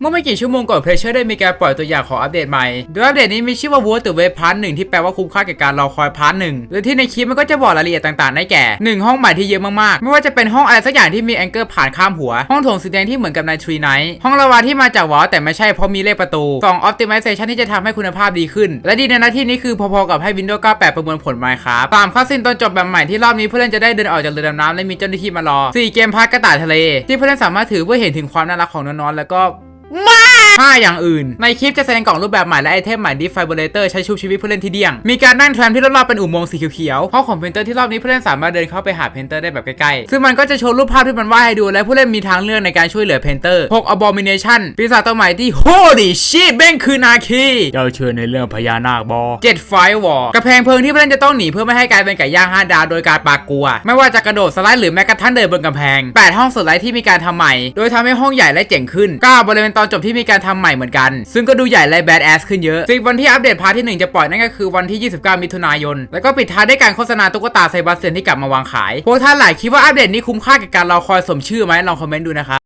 เมื่อไม่กี่ชั่วโมงก่อนเพรสเชอร์ได้มีการปล่อยตัวอย่างของอัปเดตใหม่ โดยอัปเดตนี้มีชื่อว่า Worth the Wait พาร์ทหนึ่งที่แปลว่าคุ้มค่าแก่การรอคอยพาร์ทหนึ่งโดยที่ในคลิปมันก็จะบอกรายละเอียดต่างๆ ได้แก่ 1 ห้องใหม่ที่เยอะมากๆ ไม่ว่าจะเป็นห้องอะไรสักอย่างที่มีแองเกิลผ่านข้ามหัว ห้องโถงสีแดงที่เหมือนกับในทรีไนท์ห้องระวาที่มาจากวอลแต่ไม่ใช่เพราะมีเลขประตู2 Optimization ที่จะทำให้คุณภาพดีขึ้น และดีในหน้าที่นี้คือพอๆกับให้ Windows 98 ประมวลผล Minecraft 3คัสซินตอนจบแบบใหม่ที่รอบนี้ผู้เล่นจะได้เดินออกจากเรือดำน้ำและมีเจ้าหน้าที่มารอ4เกมพาร์ทกระต่ายทะเล ที่ผู้เล่นสามารถถือเพื่อเห็นถึงความน่ารักของน้องๆแล้วก็ My. ห้าอย่างอื่น ในคลิปจะแสดงกล่องรูปแบบใหม่และไอเทมใหม่ดิฟไฟเบรเตอร์ใช้ชุบชีวิตผู้เล่นที่เดี่ยง มีการนั่งแทรมที่รอบๆเป็นอุโมงค์สีเขียวๆห้องของเพนเตอร์ที่รอบนี้ผู้เล่นสามารถเดินเข้าไปหาเพนเตอร์ได้แบบใกล้ๆ ซึ่งมันก็จะโชว์รูปภาพที่มันวาดให้ดูและผู้เล่นมีทางเลือกในการช่วยเหลือเพนเตอร์6 Abomination ปีศาจตัวใหม่ที่ Holy shit แม่งคือนาคีเจ้าเชิญในเรื่องพญานาคบอ7 Firewall กระแพงเพลิงที่ผู้เล่นจะต้องหนีเพื่อไม่ให้กลายเป็นไก่ย่างห้าดาวโดยการปากกลัว ไม่ว่าจะกระโดดสไลด์หรือแม้กระทั่งเดินบนกำแพง8ห้องสไลด์ที่มีการทำใหม่ โดยทำให้ห้องใหญ่และเจ๋งขึ้น9บริเวณตอนจบที่มีการทำใหม่เหมือนกัน ซึ่งก็ดูใหญ่และแบดแอสขึ้นเยอะซึ่งวันที่อัปเดตพาร์ทที่ 1 จะปล่อยนั่นก็คือวันที่ 29 มิถุนายน แล้วก็ปิดท้ายด้วยการโฆษณาตุ๊กตาไซบัสเซนที่กลับมาวางขาย พวกท่านหลายคิดว่าอัปเดตนี้คุ้มค่ากับการรอคอยสมชื่อไหมลองคอมเมนต์ดูนะครับ